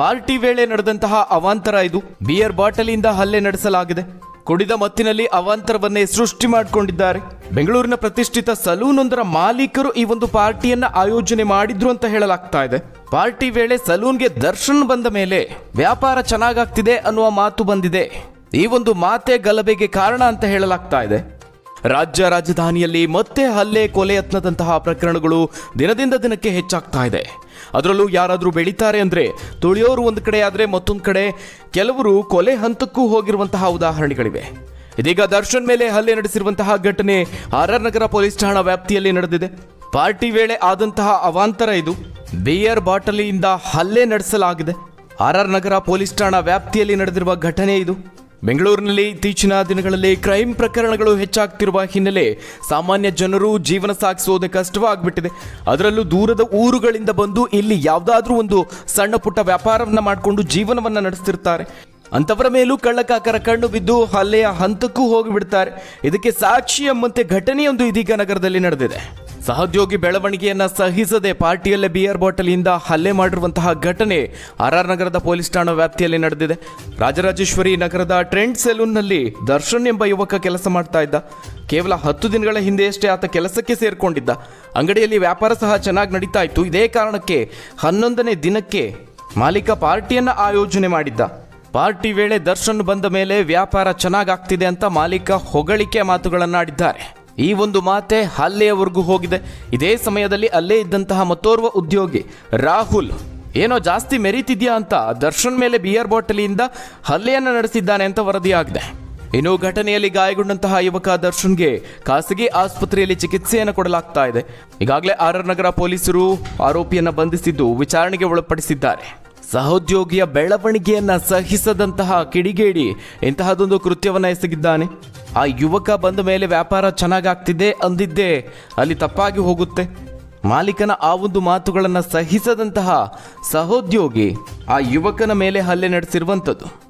Party ವೇಳೆ ನಡೆದಂತಹ ಅವಾಂತರ ಇದು. ಬಿಯರ್ ಬಾಟಲಿಯಿಂದ ಹಲ್ಲೆ ನಡೆಸಲಾಗಿದೆ. ಕುಡಿದ ಮತ್ತಿನಲ್ಲಿ ಅವಾಂತರವನ್ನೇ ಸೃಷ್ಟಿ ಮಾಡಿಕೊಂಡಿದ್ದಾರೆ. ಬೆಂಗಳೂರಿನ ಪ್ರತಿಷ್ಠಿತ ಸಲೂನೊಂದರ ಮಾಲೀಕರು ಈ ಒಂದು ಪಾರ್ಟಿಯನ್ನ ಆಯೋಜನೆ ಮಾಡಿದ್ರು ಅಂತ ಹೇಳಲಾಗ್ತಾ ಇದೆ. ಪಾರ್ಟಿ ವೇಳೆ ಸಲೂನ್ಗೆ ದರ್ಶನ್ ಬಂದ ಮೇಲೆ ವ್ಯಾಪಾರ ಚೆನ್ನಾಗಾಗ್ತಿದೆ ಅನ್ನುವ ಮಾತು ಬಂದಿದೆ. ಈ ಒಂದು ಮಾತೆ ಗಲಭೆಗೆ ಕಾರಣ ಅಂತ ಹೇಳಲಾಗ್ತಾ ಇದೆ. ರಾಜ್ಯ ರಾಜಧಾನಿಯಲ್ಲಿ ಮತ್ತೆ ಹಲ್ಲೆ ಕೊಲೆ ಯತ್ನದಂತಹ ಪ್ರಕರಣಗಳು ದಿನದಿಂದ ದಿನಕ್ಕೆ ಹೆಚ್ಚಾಗ್ತಾ ಇದೆ. ಅದರಲ್ಲೂ ಯಾರಾದರೂ ಬೆಳೀತಾರೆ ಅಂದರೆ ತುಳಿಯೋರು ಒಂದು ಕಡೆ ಆದರೆ ಮತ್ತೊಂದು ಕಡೆ ಕೆಲವರು ಕೊಲೆ ಹಂತಕ್ಕೂ ಹೋಗಿರುವಂತಹ ಉದಾಹರಣೆಗಳಿವೆ. ಇದೀಗ ದರ್ಶನ್ ಮೇಲೆ ಹಲ್ಲೆ ನಡೆಸಿರುವಂತಹ ಘಟನೆ ಆರ್ ನಗರ ಪೊಲೀಸ್ ಠಾಣಾ ವ್ಯಾಪ್ತಿಯಲ್ಲಿ ನಡೆದಿದೆ. ಪಾರ್ಟಿ ವೇಳೆ ಆದಂತಹ ಅವಾಂತರ ಇದು. ಬಿಯರ್ ಬಾಟಲಿಯಿಂದ ಹಲ್ಲೆ ನಡೆಸಲಾಗಿದೆ. ಆರ್ ಆರ್ ನಗರ ಪೊಲೀಸ್ ಠಾಣಾ ವ್ಯಾಪ್ತಿಯಲ್ಲಿ ನಡೆದಿರುವ ಘಟನೆ ಇದು. ಬೆಂಗಳೂರಿನಲ್ಲಿ ಇತ್ತೀಚಿನ ದಿನಗಳಲ್ಲಿ ಕ್ರೈಮ್ ಪ್ರಕರಣಗಳು ಹೆಚ್ಚಾಗ್ತಿರುವ ಹಿನ್ನೆಲೆ ಸಾಮಾನ್ಯ ಜನರು ಜೀವನ ಸಾಗಿಸುವುದು ಕಷ್ಟವಾಗ್ಬಿಟ್ಟಿದೆ. ಅದರಲ್ಲೂ ದೂರದ ಊರುಗಳಿಂದ ಬಂದು ಇಲ್ಲಿ ಯಾವುದಾದ್ರೂ ಒಂದು ಸಣ್ಣ ಪುಟ್ಟ ವ್ಯಾಪಾರವನ್ನು ಮಾಡಿಕೊಂಡು ಜೀವನವನ್ನು ನಡೆಸ್ತಿರ್ತಾರೆ. ಅಂಥವರ ಮೇಲೂ ಕಳ್ಳಕಾಕರ ಕಣ್ಣು ಬಿದ್ದು ಹಲ್ಲೆಯ ಹಂತಕ್ಕೂ ಹೋಗಿಬಿಡ್ತಾರೆ. ಇದಕ್ಕೆ ಸಾಕ್ಷಿ ಎಂಬಂತೆ ಘಟನೆಯೊಂದು ಇದೀಗ ನಗರದಲ್ಲಿ ನಡೆದಿದೆ. ಸಹೋದ್ಯೋಗಿ ಬೆಳವಣಿಗೆಯನ್ನ ಸಹಿಸದೆ ಪಾರ್ಟಿಯಲ್ಲೇ ಬಿಯರ್ ಬಾಟಲಿಯಿಂದ ಹಲ್ಲೆ ಮಾಡಿರುವಂತಹ ಘಟನೆ ಆರ್ ಆರ್ ನಗರದ ಪೊಲೀಸ್ ಠಾಣಾ ವ್ಯಾಪ್ತಿಯಲ್ಲಿ ನಡೆದಿದೆ. ರಾಜರಾಜೇಶ್ವರಿ ನಗರದ ಟ್ರೆಂಡ್ ಸೆಲೂನ್ನಲ್ಲಿ ದರ್ಶನ್ ಎಂಬ ಯುವಕ ಕೆಲಸ ಮಾಡ್ತಾ ಇದ್ದ. ಕೇವಲ ಹತ್ತು ದಿನಗಳ ಹಿಂದೆಯಷ್ಟೇ ಆತ ಕೆಲಸಕ್ಕೆ ಸೇರಿಕೊಂಡಿದ್ದ. ಅಂಗಡಿಯಲ್ಲಿ ವ್ಯಾಪಾರ ಸಹ ಚೆನ್ನಾಗಿ ನಡೀತಾ ಇತ್ತು. ಇದೇ ಕಾರಣಕ್ಕೆ ಹನ್ನೊಂದನೇ ದಿನಕ್ಕೆ ಮಾಲೀಕ ಪಾರ್ಟಿಯನ್ನು ಆಯೋಜನೆ ಮಾಡಿದ್ದ. ಪಾರ್ಟಿ ವೇಳೆ ದರ್ಶನ್ ಬಂದ ಮೇಲೆ ವ್ಯಾಪಾರ ಚೆನ್ನಾಗಾಗ್ತಿದೆ ಅಂತ ಮಾಲೀಕ ಹೊಗಳಿಕೆ ಮಾತುಗಳನ್ನಾಡಿದ್ದಾರೆ. ಈ ಒಂದು ಮಾತೆ ಹಲ್ಲೆಯವರೆಗೂ ಹೋಗಿದೆ. ಇದೇ ಸಮಯದಲ್ಲಿ ಅಲ್ಲೇ ಇದ್ದಂತಹ ಮತ್ತೋರ್ವ ಉದ್ಯೋಗಿ ರಾಹುಲ್ ಏನೋ ಜಾಸ್ತಿ ಮೆರೀತಿದ್ಯಾ ಅಂತ ದರ್ಶನ್ ಮೇಲೆ ಬಿಯರ್ ಬಾಟಲಿಯಿಂದ ಹಲ್ಲೆಯನ್ನು ನಡೆಸಿದ್ದಾನೆ ಅಂತ ವರದಿಯಾಗಿದೆ. ಇನ್ನು ಘಟನೆಯಲ್ಲಿ ಗಾಯಗೊಂಡಂತಹ ಯುವಕ ದರ್ಶನ್ಗೆ ಖಾಸಗಿ ಆಸ್ಪತ್ರೆಯಲ್ಲಿ ಚಿಕಿತ್ಸೆಯನ್ನು ಕೊಡಲಾಗ್ತಾ ಇದೆ. ಈಗಾಗಲೇ ಆರ್ ನಗರ ಪೊಲೀಸರು ಆರೋಪಿಯನ್ನು ಬಂಧಿಸಿದ್ದು ವಿಚಾರಣೆಗೆ ಒಳಪಡಿಸಿದ್ದಾರೆ. ಸಹೋದ್ಯೋಗಿಯ ಬೆಳವಣಿಗೆಯನ್ನ ಸಹಿಸದಂತಹ ಕಿಡಿಗೇಡಿ ಇಂತಹದೊಂದು ಕೃತ್ಯವನ್ನ ಎಸಗಿದ್ದಾನೆ. ಆ ಯುವಕ ಬಂದ ಮೇಲೆ ವ್ಯಾಪಾರ ಚೆನ್ನಾಗಾಗ್ತಿದೆ ಅಂದಿದ್ದೆ. ಅಲ್ಲಿ ತಪ್ಪಾಗಿ ಹೋಗುತ್ತೆ. ಮಾಲೀಕನ ಆ ಒಂದು ಮಾತುಗಳನ್ನು ಸಹಿಸದಂತಹ ಸಹೋದ್ಯೋಗಿ ಆ ಯುವಕನ ಮೇಲೆ ಹಲ್ಲೆ ನಡೆಸಿರುವಂಥದ್ದು.